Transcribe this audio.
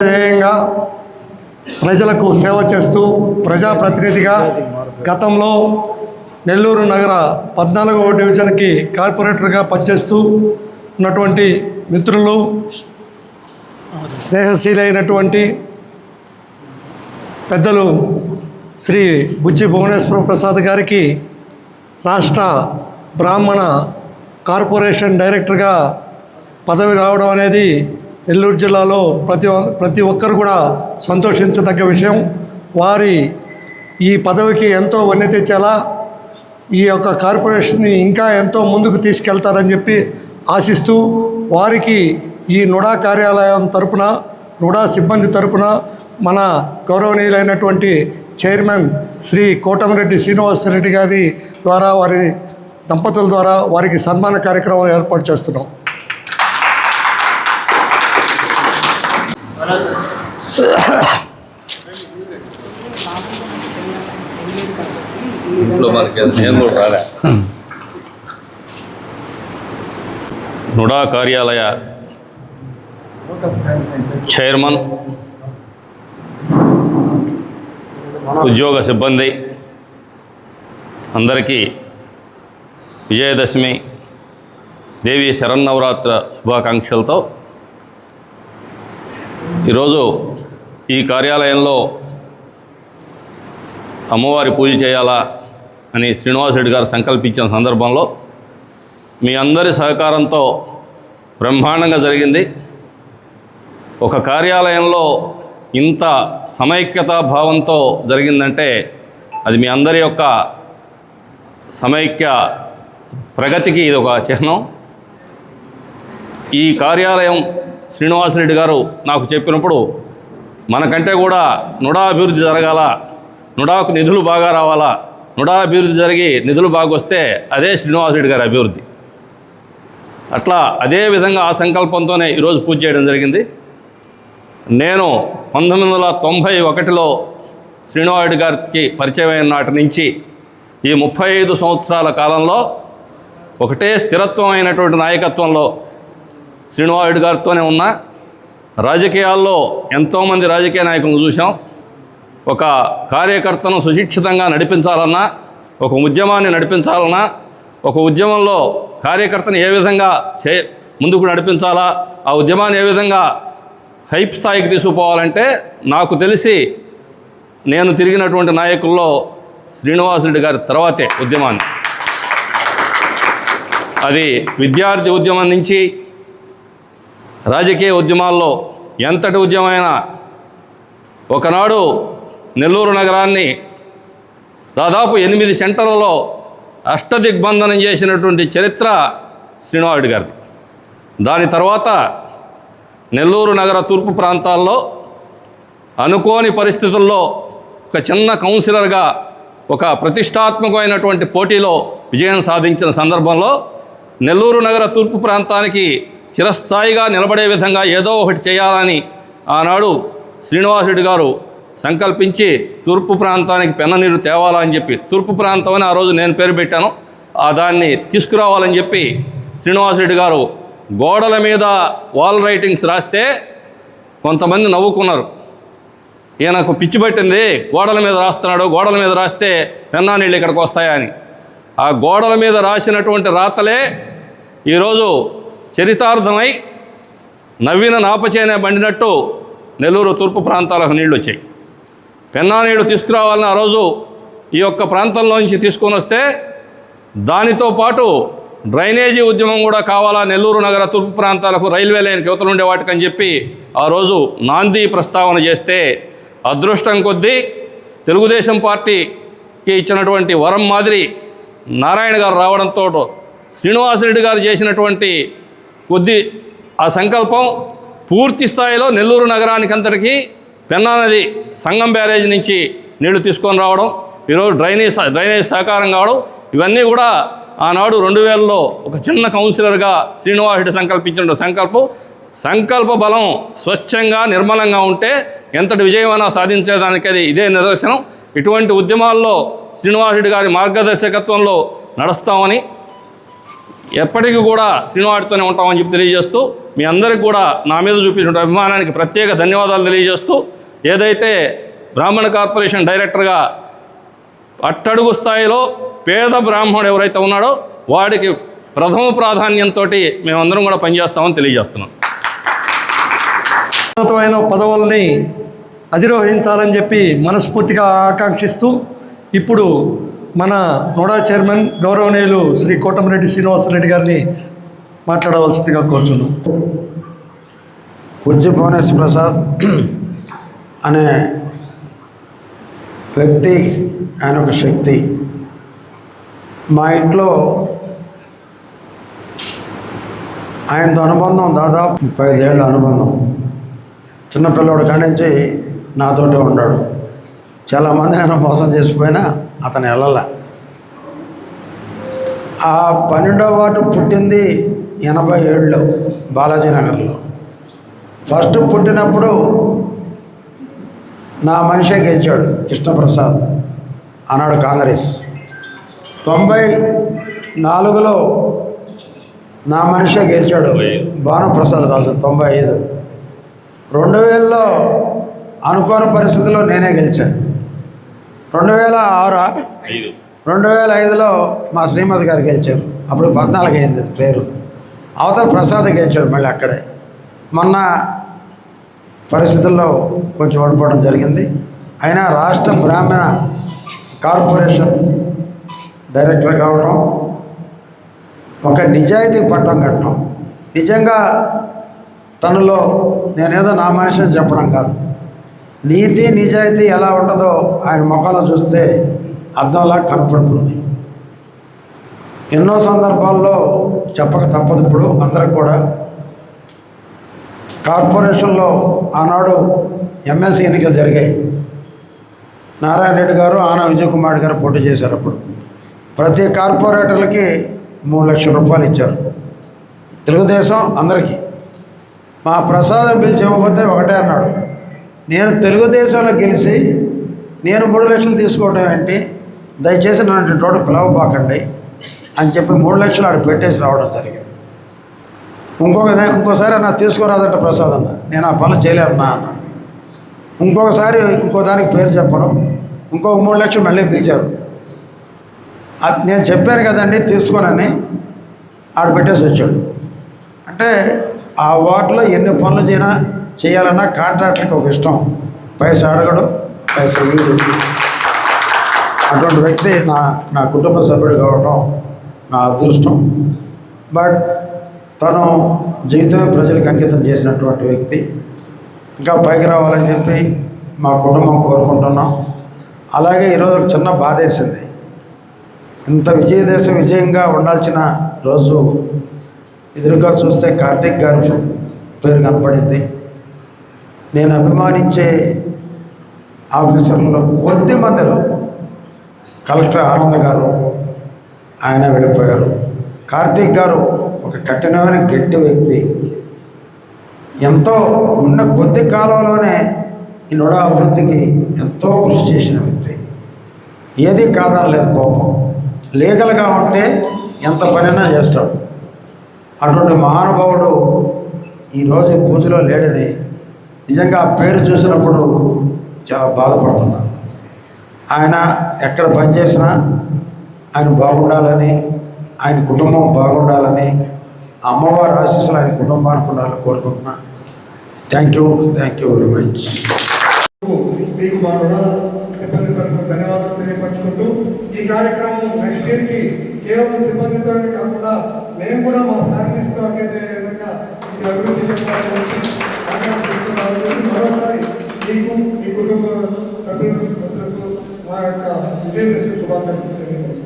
ధ్యేయంగా ప్రజలకు సేవ చేస్తూ ప్రజాప్రతినిధిగా గతంలో నెల్లూరు నగర పద్నాలుగవ డివిజన్కి కార్పొరేటర్గా పనిచేస్తూ ఉన్నటువంటి మిత్రులు స్నేహశీలైనటువంటి పెద్దలు శ్రీ బుజ్జి భువనేశ్వర ప్రసాద్ గారికి రాష్ట్ర బ్రాహ్మణ కార్పొరేషన్ డైరెక్టర్గా పదవి రావడం అనేది నెల్లూరు జిల్లాలో ప్రతి ఒ- ప్రతి ఒక్కరు కూడా సంతోషించదగ్గ విషయం. వారి ఈ పదవికి ఎంతో వన్నె తెచ్చేలా ఈ యొక్క కార్పొరేషన్ని ఇంకా ఎంతో ముందుకు తీసుకెళ్తారని చెప్పి ఆశిస్తూ వారికి ఈ నుడా కార్యాలయం తరపున నుడా సిబ్బంది తరపున మన గౌరవనీయులైనటువంటి చైర్మన్ శ్రీ కోటమిరెడ్డి శ్రీనివాసరెడ్డి గారి ద్వారా వారి దంపతుల ద్వారా వారికి సన్మాన కార్యక్రమం ఏర్పాటు చేస్తున్నాం. ఇంట్లో మనకి నేను కూడా రాలే నుడా కార్యాలయ చైర్మన్ ఉద్యోగ సిబ్బంది అందరికీ విజయదశమి దేవి శరన్నవరాత్ర శుభాకాంక్షలతో ఈరోజు ఈ కార్యాలయంలో అమ్మవారి పూజ చేయాలా అని శ్రీనివాసరెడ్డి గారు సంకల్పించిన సందర్భంలో మీ అందరి సహకారంతో బ్రహ్మాండంగా జరిగింది. ఒక కార్యాలయంలో ఇంత సమైక్యతా భావంతో జరిగిందంటే అది మీ అందరి యొక్క సమైక్య ప్రగతికి ఇది ఒక చిహ్నం. ఈ కార్యాలయం శ్రీనివాసరెడ్డి గారు నాకు చెప్పినప్పుడు మనకంటే కూడా నుడా అభివృద్ధి జరగాల నుడాకు నిధులు బాగా రావాలా నుడా అభివృద్ధి జరిగి నిధులు బాగా వస్తే అదే శ్రీనివాసరెడ్డి గారి అభివృద్ధి. అట్లా అదే విధంగా ఆ సంకల్పంతోనే ఈరోజు పూజ చేయడం జరిగింది. నేను పంతొమ్మిది వందల తొంభై ఒకటిలో శ్రీనివాసరెడ్డి గారికి పరిచయం అయిన నాటి నుంచి ఈ ముప్పై ఐదు సంవత్సరాల కాలంలో ఒకటే స్థిరత్వం అయినటువంటి నాయకత్వంలో శ్రీనివాసరెడ్డి గారితోనే ఉన్నా రాజకీయాల్లో ఎంతోమంది రాజకీయ నాయకులను చూసాం ఒక కార్యకర్తను సుశిక్షితంగా నడిపించాలన్నా ఒక ఉద్యమాన్ని నడిపించాలన్నా ఒక ఉద్యమంలో కార్యకర్తను ఏ విధంగా చే ముందుకు నడిపించాలా ఆ ఉద్యమాన్ని ఏ విధంగా హైప్ స్థాయికి తీసుకుపోవాలంటే నాకు తెలిసి నేను తిరిగినటువంటి నాయకుల్లో శ్రీనివాసరెడ్డి గారి తర్వాతే ఉద్యమాన్ని. అది విద్యార్థి ఉద్యమం నుంచి రాజకీయ ఉద్యమాల్లో ఎంతటి ఉద్యమైనా ఒకనాడు నెల్లూరు నగరాన్ని దాదాపు ఎనిమిది సెంటర్లలో అష్టదిగ్బంధనం చేసినటువంటి చరిత్ర శ్రీనివాడు గారిది. దాని తర్వాత నెల్లూరు నగర తూర్పు ప్రాంతాల్లో అనుకోని పరిస్థితుల్లో ఒక చిన్న కౌన్సిలర్గా ఒక ప్రతిష్టాత్మకమైనటువంటి పోటీలో విజయం సాధించిన సందర్భంలో నెల్లూరు నగర తూర్పు ప్రాంతానికి చిరస్థాయిగా నిలబడే విధంగా ఏదో ఒకటి చేయాలని ఆనాడు శ్రీనివాసుడి గారు సంకల్పించి తూర్పు ప్రాంతానికి పెన్న నీరు తేవాలని చెప్పి తూర్పు ప్రాంతం అని ఆ రోజు నేను పేరు పెట్టాను ఆ దాన్ని తీసుకురావాలని చెప్పి శ్రీనివాసరెడ్డి గారు గోడల మీద వాల్ రైటింగ్స్ రాస్తే కొంతమంది నవ్వుకున్నారు. ఈయనకు పిచ్చి పట్టింది గోడల మీద రాస్తున్నాడు గోడల మీద రాస్తే పెన్నా నీళ్ళు ఇక్కడికి వస్తాయని ఆ గోడల మీద రాసినటువంటి రాతలే ఈరోజు చరితార్థమై నవ్విన నాపచేనే బండినట్టు నెల్లూరు తూర్పు ప్రాంతాలకు నీళ్ళు వచ్చాయి పెన్నా నీళ్ళు తీసుకురావాలని ఆ రోజు ఈ యొక్క ప్రాంతంలో నుంచి తీసుకొని వస్తే దానితో పాటు డ్రైనేజీ ఉద్యమం కూడా కావాలా నెల్లూరు నగర తూర్పు ప్రాంతాలకు రైల్వే లైన్ యువతలు ఉండే వాటికని చెప్పి ఆ రోజు నాంది ప్రస్తావన చేస్తే అదృష్టం కొద్దీ తెలుగుదేశం పార్టీకి ఇచ్చినటువంటి వరం మాదిరి నారాయణ గారు రావడంతో శ్రీనివాసరెడ్డి గారు చేసినటువంటి కొద్ది ఆ సంకల్పం పూర్తి స్థాయిలో నెల్లూరు నగరానికి అంతటికీ పెన్నా నది సంగం బ్యారేజ్ నుంచి నీళ్ళు తీసుకొని రావడం ఈరోజు డ్రైనేజ్ డ్రైనేజ్ సహకారం కావడం ఇవన్నీ కూడా ఆనాడు రెండు వేలలో ఒక చిన్న కౌన్సిలర్గా శ్రీనివాసుడు సంకల్పించిన సంకల్పం. సంకల్ప బలం స్వచ్ఛంగా నిర్మలంగా ఉంటే ఎంతటి విజయమైనా సాధించేదానికి అది ఇదే నిదర్శనం. ఇటువంటి ఉద్యమాల్లో శ్రీనివాసుడి గారి మార్గదర్శకత్వంలో నడుస్తామని ఎప్పటికీ కూడా శ్రీనివాడితోనే ఉంటామని చెప్పి తెలియజేస్తూ మీ అందరికి కూడా నా మీద చూపించిన అభిమానానికి ప్రత్యేక ధన్యవాదాలు తెలియజేస్తూ ఏదైతే బ్రాహ్మణ కార్పొరేషన్ డైరెక్టర్గా అట్టడుగు స్థాయిలో పేద బ్రాహ్మణుడు ఎవరైతే ఉన్నాడో వాడికి ప్రథమ ప్రాధాన్యంతో మేమందరం కూడా పనిచేస్తామని తెలియజేస్తున్నాం. ఉన్నతమైన పదవుల్ని అధిరోహించాలని చెప్పి మనస్ఫూర్తిగా ఆకాంక్షిస్తూ ఇప్పుడు మన నోడా చైర్మన్ గౌరవనీయులు శ్రీ కోటమిరెడ్డి శ్రీనివాసరెడ్డి గారిని మాట్లాడవలసిందిగా కోరుచున్నాం. ఉజ్జి భువనేశ్వర ప్రసాద్ అనే వ్యక్తి ఆయన ఒక శక్తి. మా ఇంట్లో ఆయనతో అనుబంధం దాదాపు ముప్పై ఐదేళ్ళ అనుబంధం. చిన్నపిల్లవాడు కాడి నుంచి నాతోటే ఉన్నాడు. చాలామంది నేను మోసం చేసిపోయినా అతను వెళ్ళాల ఆ పన్నెండో వార్డు పుట్టింది ఎనభై ఏళ్ళు బాలాజీ నగర్లో. ఫస్ట్ పుట్టినప్పుడు నా మనిషే గెలిచాడు కృష్ణప్రసాద్ అన్నాడు కాంగ్రెస్. తొంభై నాలుగులో నా మనిషే గెలిచాడు భానుప్రసాద్ రాజు తొంభై ఐదు. రెండు వేలలో అనుకోని పరిస్థితుల్లో నేనే గెలిచాను. రెండు వేల ఆరు రెండు వేల ఐదులో మా శ్రీమతి గారు గెలిచారు. అప్పుడు పద్నాలుగు అయింది పేరు. అవతల ప్రసాద్ గెలిచాడు మళ్ళీ అక్కడే. మొన్న పరిస్థితుల్లో కొంచెం ఓడిపోవడం జరిగింది. అయినా రాష్ట్ర బ్రాహ్మణ కార్పొరేషన్ డైరెక్టర్ కావడం ఒక నిజాయితీ పట్టం కట్టడం నిజంగా తనలో నేనేదో నా మనిషిని చెప్పడం కాదు. నీతి నిజాయితీ ఎలా ఉంటుందో ఆయన ముఖంలో చూస్తే అర్థంలా కనపడుతుంది. ఎన్నో సందర్భాల్లో చెప్పక తప్పదు ఇప్పుడు అందరికి కూడా. కార్పొరేషన్లో ఆనాడు ఎమ్మెల్సీ ఎన్నికలు జరిగాయి. నారాయణ రెడ్డి గారు ఆనా విజయ్ కుమార్ గారు పోటీ చేశారు అప్పుడు. ప్రతి కార్పొరేటర్లకి మూడు లక్షల రూపాయలు ఇచ్చారు. తెలుగుదేశం అందరికీ. మా ప్రసాదం పిలిచి ఇవ్వకపోతే ఒకటే అన్నాడు. నేను తెలుగుదేశంలో గెలిచి నేను మూడు లక్షలు తీసుకోవడం ఏంటి దయచేసి నన్ను తోడు పిలవబాకండి అని చెప్పి మూడు లక్షలు ఆడ పెట్టేసి రావడం జరిగింది. ఇంకొక ఇంకోసారి నా తీసుకురాదంట ప్రసాద్ అన్న. నేను ఆ పనులు చేయలేదన్నా అన్నాడు ఇంకొకసారి ఇంకో దానికి పేరు చెప్పను. ఇంకొక మూడు లక్షలు మళ్ళీ పిలిచారు. అది నేను చెప్పాను కదండి తీసుకోనని ఆడ పెట్టేసి వచ్చాడు. అంటే ఆ వార్డులో ఎన్ని పనులు చేయినా చేయాలన్నా కాంట్రాక్టర్కి ఒక ఇష్టం. పైసా అడగడు పైస వీడు అటువంటి వ్యక్తి నా నా కుటుంబ సభ్యుడు కావడం నా అదృష్టం. బట్ తను జీవితమే ప్రజలకు అంకితం చేసినటువంటి వ్యక్తి. ఇంకా పైకి రావాలని చెప్పి మా కుటుంబం కోరుకుంటున్నాం. అలాగే ఈరోజు ఒక చిన్న బాధ వేసింది ఇంత విజయదేశం విజయంగా ఉండాల్సిన రోజు ఎదురుగా చూస్తే కార్తీక్ గారు పేరు కనపడింది. నేను అభిమానించే ఆఫీసర్లలో కొద్ది మందిలో కలెక్టర్ ఆనంద్ గారు ఆయన వెళ్ళిపోయారు. కార్తీక్ గారు ఒక కఠినమైన గట్టి వ్యక్తి. ఎంతో ఉన్న కొద్ది కాలంలోనే ఈ నుడ అభివృద్ధికి ఎంతో కృషి చేసిన వ్యక్తి. ఏది కాదనలేదు పాపం లీగల్గా ఉంటే ఎంత పనైనా చేస్తాడు. అటువంటి మహానుభావుడు ఈరోజు పూజలో లేడని నిజంగా ఆ పేరు చూసినప్పుడు చాలా బాధపడుతున్నా. ఆయన ఎక్కడ పనిచేసినా ఆయన బాగుండాలని ఆయన కుటుంబం బాగుండాలని అమ్మవారి ఆశీస్సులు ఆయన కుటుంబానికి ఉండాలని కోరుకుంటున్నా. Thank you thank you very much మీకు మా కూడా సిబ్బంది తరఫున ధన్యవాదాలు తెలియపరచుకుంటూ ఈ కార్యక్రమం నెక్స్ట్ ఇయర్కి కేవలం సిబ్బందితో కాకుండా మేము కూడా మా ఫ్యామిలీస్తో అటెండ్ ఈ అభివృద్ధి మరోసారి మీకు మీ కుటుంబ సభ్యులకు మా యొక్క విజయదశమి శుభాకాంక్షలు